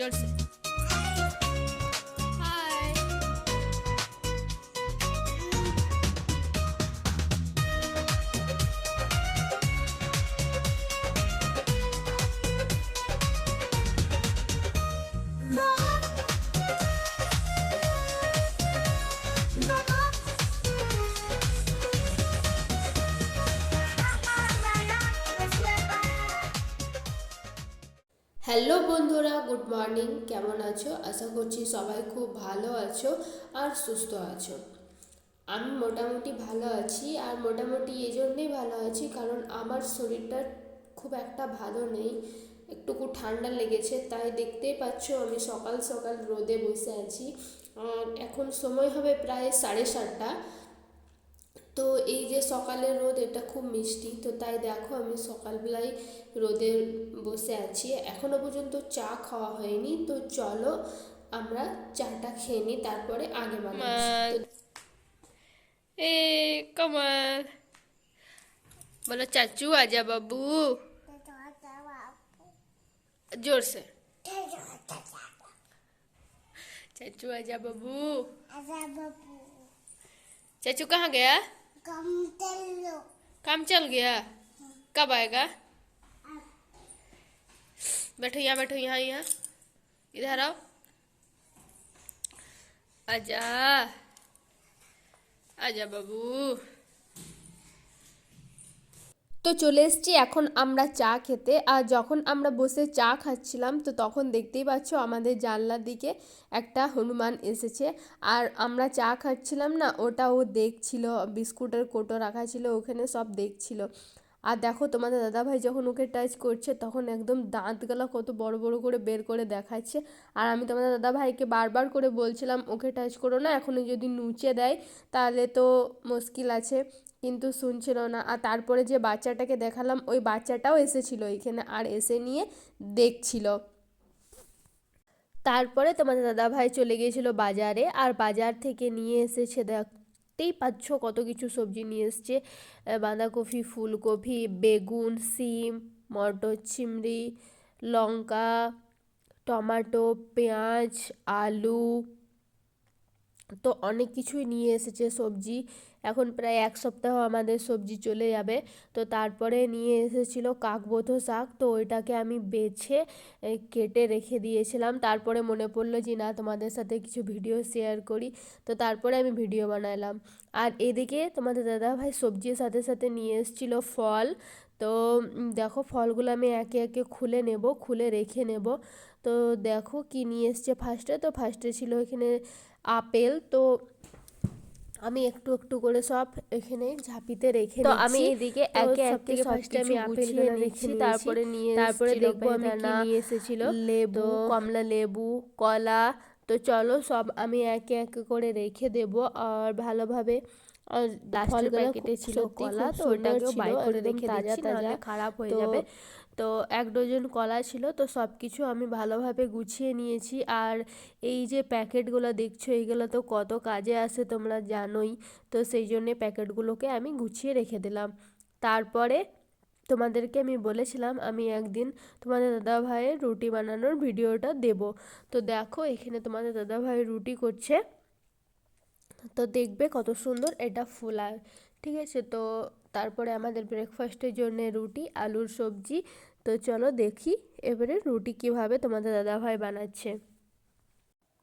George hello বন্ধুরা, good morning. কেমন আছো? আশা করছি সবাই খুব ভালো আছো আর সুস্থ আছো। আমি মোটামুটি ভালো আছি আর মোটামুটি এই জন্যেই ভালো আছি কারণ আমার শরীরটা খুব একটা ভালো নেই। একটুকু ঠান্ডা লেগেছে, তাই দেখতেই পাচ্ছ আমি সকাল সকাল রোদে বসে আছি। এখন সময় হবে প্রায় সাড়ে সাতটা। তো এই যে সকালের রোদ এটা খুব মিষ্টি তো তাই দেখো আমি সকালবেলায় রোদে বসে আছি এখনো পর্যন্ত চা খাওয়া হয়নি তো চলো আমরা চাটা খেয়ে নিই তারপরে আগে বানাচ্ছি ए कमल बोलो चाचू आजा बाबू जोर से चाचू आजा बाबू चाचू कहाँ गया काम चल गया? कब आएगा? बैठो यहाँ बैठो यहाँ यहाँ। इधर आओ। आजा। आजा बाबू। তো চলে এসেছি এখন আমরা চা খেতে। আর যখন আমরা বসে চা খাচ্ছিলাম, তো তখন দেখতেই পাচ্ছ আমাদের জানলার দিকে একটা হনুমান এসেছে। আর আমরা চা খাচ্ছিলাম না, ওটা ও দেখছিল, বিস্কুটের কোটো রাখা ছিল, ওখানে সব দেখছিল। আর দেখো তোমাদের দাদাভাই যখন ওকে টাচ করছে, তখন একদম দাঁতগুলো কত বড় বড় করে বের করে দেখাচ্ছে। আর আমি তোমাদের দাদাভাইকে বারবার করে বলছিলাম, ওকে টাচ করো না, এখনই যদি নুচে দেয়, তাহলে তো মুশকিল আছে। কিন্তু শুনছিল না। আর তারপরে যে বাচ্চাটাকে দেখালাম, ওই বাচ্চাটাও এসেছিল এখানে আর এসে নিয়ে দেখছিল। তারপরে তোমাদের দাদাভাই চলে গিয়েছিল বাজারে আর বাজার থেকে নিয়ে এসেছে দেখতেই পাচ্ছ কত কিছু সবজি নিয়ে এসছে। বাঁধাকপি, ফুলকপি, বেগুন, সিম, মটর চিংড়ি, লঙ্কা, টমাটো, পেঁয়াজ, আলু তো অনেক কিছুই নিয়ে এসেছে সবজি। এখন প্রায় এক সপ্তাহ আমাদের সবজি চলে যাবে। তো তারপরে নিয়ে এসেছিল কাকবোথো শাক। তো ওইটাকে আমি বেছে কেটে রেখে দিয়েছিলাম। তারপরে মনে পড়ল যে, না, তোমাদের সাথে কিছু ভিডিও শেয়ার করি। তো তারপরে আমি ভিডিও বানালাম। আর এদিকে তোমাদের দাদাভাই সবজির সাথে সাথে নিয়ে এসেছিল ফল। তো দেখো ফলগুলো আমি একে একে খুলে নেব, খুলে রেখে নেব। তো দেখো কি নিয়ে এসছে ফার্স্টে তো ফার্স্টে ছিল এখানে আপেল তো আমি একটু একটু করে সব এখানে ঝাঁপিতে রেখে তো আমি এদিকে একে একে ফার্স্টে আমি কিছু আপেলগুলো গুছিয়ে রেখে নিয়েছি। তারপরে নিয়ে তারপরে দেখব আমি কি নিয়ে এসেছিল। লেবু, কমলা লেবু কলা। তো চলো সব আমি একে একে করে রেখে দেব আর ভালোভাবে আর লাস্টের প্যাকেটে ছিল কলা তো ওটাকেও বাই করে রেখে দিচ্ছি, তাজা খারাপ হয়ে যাবে। তো এক ডজন কলা ছিল, তো সব কিছু আমি ভালোভাবে গুছিয়ে নিয়েছি। আর এই যে প্যাকেটগুলো দেখছ এইগুলো তো কত কাজে আসে তোমরা জানোই। তো সেই জন্যে প্যাকেটগুলোকে আমি গুছিয়ে রেখে দিলাম। তারপরে তোমাদেরকে আমি বলেছিলাম, আমি একদিন তোমাদের দাদা ভাইয়ের রুটি বানানোর ভিডিওটা দেব। তো দেখো, এখানে তোমাদের দাদা ভাই রুটি করছে। তো দেখবে কত সুন্দর এটা ফোলায়। ঠিক আছে, তো তারপরে আমাদের ব্রেকফাস্টের জন্য রুটি, আলুর সবজি। তো চলো দেখি এবারে রুটি কীভাবে তোমাদের দাদাভাই বানাচ্ছে।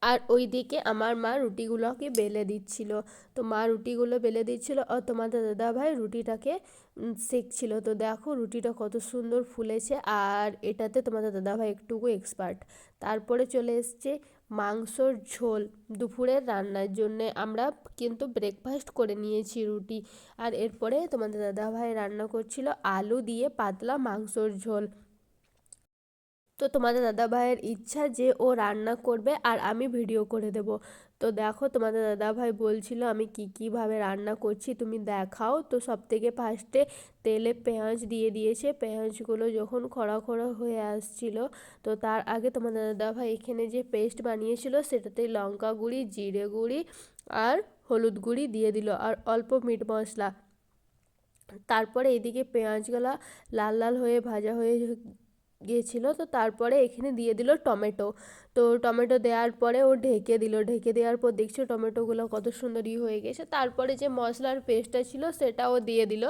আর ওইদিকে আমার মা রুটিগুলোকে বেলে দিচ্ছিল। তো মা রুটিগুলো বেলে দিচ্ছিল আর তোমাদের দাদাভাই রুটিটাকে সেঁকছিল। তো দেখো রুটিটা কত সুন্দর ফুলেছে আর এটাতে তোমাদের দাদাভাই একটুকু এক্সপার্ট তারপরে চলে এসছে মাংসর ঝোল দুপুরের রান্নার জন্য আমরা কিন্তু ব্রেকফাস্ট করে নিয়েছি রুটি। আর এরপরে তোমাদের দাদাভাই রান্না করছিল আলু দিয়ে পাতলা মাংসর ঝোল। তো তোমাদের দাদা ভাইয়ের ইচ্ছা যে ও রান্না করবে আর আমি ভিডিও করে দেব। তো দেখো তোমাদের দাদা ভাই বলছিল, আমি কি কীভাবে রান্না করছি তুমি দেখাও। তো সব থেকে ফার্স্টে তেলে পেঁয়াজ দিয়ে দিয়েছে। পেঁয়াজগুলো যখন খড়া খড়া হয়ে আসছিল, তো তার আগে তোমাদের দাদা ভাই এখানে যে পেস্ট বানিয়েছিল সেটাতে লঙ্কা গুঁড়ি, জিরে গুঁড়ি আর হলুদ গুঁড়ি দিয়ে দিল আর অল্প মিট মশলা। তারপরে এদিকে পেঁয়াজগুলা লাল লাল হয়ে ভাজা হয়ে গিয়েছিল, তো তারপরে এখানে দিয়ে দিল টমেটো। তো টমেটো দেওয়ার পরে ও ঢেকে দিল। ঢেকে দেওয়ার পর দেখছ টমেটোগুলো কত সুন্দরই হয়ে গেছে। তারপরে যে মশলার পেস্টটা ছিল সেটাও দিয়ে দিল।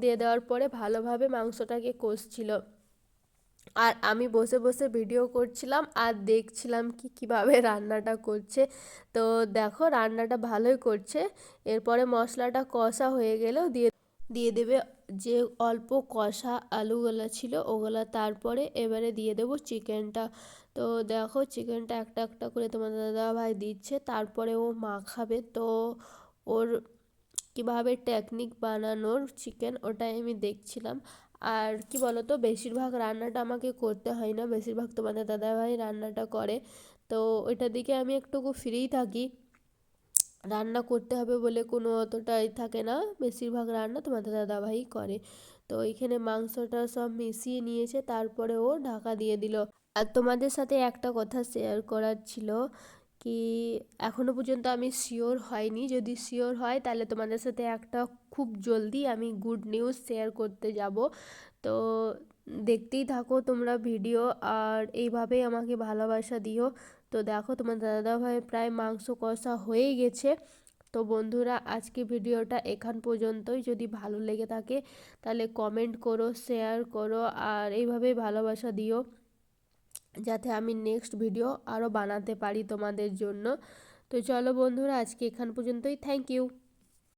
দিয়ে দেওয়ার পরে ভালোভাবে মাংসটাকে কষছিল। আর আমি বসে বসে ভিডিও করছিলাম আর দেখছিলাম কি কীভাবে রান্নাটা করছে। তো দেখো রান্নাটা ভালোই করছে। এরপরে মশলাটা কষা হয়ে গেলেও দিয়ে দিয়ে দেবে যে অল্প কষা আলুগুলো ছিল, ওগুলো তারপরে এবারে দিয়ে দেবো চিকেনটা। তো দেখো চিকেনটা একটা একটা করে তোমার দাদা ভাই দিচ্ছে, তারপরে ও মাখাবে। তো ওর কীভাবে টেকনিক বানানোর চিকেন ওটাই আমি দেখছিলাম। আর কি বলতো, বেশিরভাগ রান্নাটা আমাকে করতে হয় না, বেশিরভাগ তোমাদের দাদাভাই রান্নাটা করে। তো ওইটার দিকে আমি একটুকু ফ্রিই থাকি। রান্না করতে হবে বলে কোনো অতটাই থাকে না। বেশিরভাগ রান্না তোমাদের দাদাভাই করে। তো এখানে মাংসটা সব মিশিয়ে নিয়েছে, তারপরে ও ঢাকা দিয়ে দিল। আর তোমাদের সাথে একটা কথা শেয়ার করার ছিল কি এখনও পর্যন্ত আমি শিওর হয়নি। যদি শিওর হয় তাহলে তোমাদের সাথে একটা খুব জলদি আমি গুড নিউজ শেয়ার করতে যাব। তো দেখতেই থাকো তোমরা ভিডিও আর এইভাবেই আমাকে ভালোবাসা দিও। তো দেখো তোমার দাদা ভাই প্রায় মাংস কষা হয়ে গেছে। তো বন্ধুরা, আজকে ভিডিওটা এখান পর্যন্তই। যদি ভালো লেগে থাকে, তাহলে কমেন্ট করো শেয়ার করো, আর এইভাবেই ভালোবাসা দিও, যাতে আমি নেক্সট ভিডিও আরও বানাতে পারি তোমাদের জন্য। তো চলো বন্ধুরা, আজকে এখান পর্যন্তই। Thank you